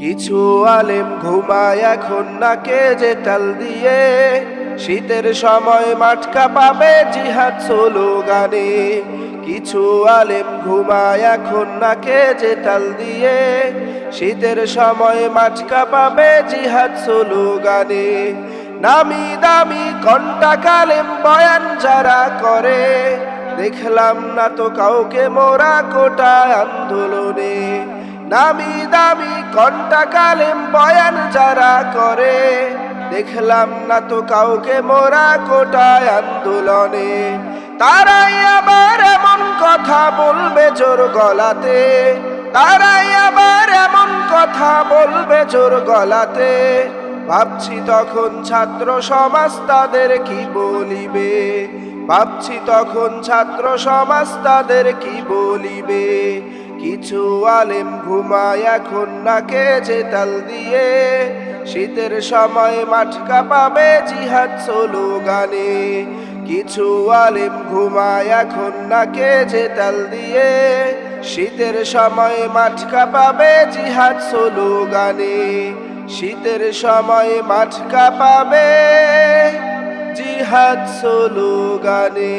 কিছু আলেম ঘুমায় এখন নাকে যে তাল দিয়ে। শীতের সময় মাঠকা পাবে জিহাদ সোলো গানে কিছু আলেম ঘুমায় এখন নাকে যে তাল দিয়ে। শীতের সময় মাঠকা পাবে জিহাদ সোলো গানে নামি দামি কন্টা কালেম বয়ান যারা করে, দেখলাম না তো কাউকে মোরা কোটা আন্দোলনে। নামি দামি কন্টা কালেম বয়ান যারা করে, দেখলাম না তো কাউকে মোরা কোটায় আন্দোলনে। তারাই আবার এমন কথা বলবে জোর গলাতে, তারাই আবার এমন কথা বলবে জোর গলাতে। ভাবছি তখন ছাত্র সমাজ তাদের কি বলিবে? ভাবছি তখন ছাত্র সমাজ তাদের কি বলিবে? কিছু আলেম ঘুমায় এখন নাকে যে তাল দিয়ে। শীতের সময় মাঠকা পাবে জিহাদ গানে কিছু আলেম ঘুমায় এখন নাকে যে তাল দিয়ে। শীতের সময় মাঠকা পাবে জিহাদ গানে শীতের সময় মাঠকা পাবে জিহাদ গানে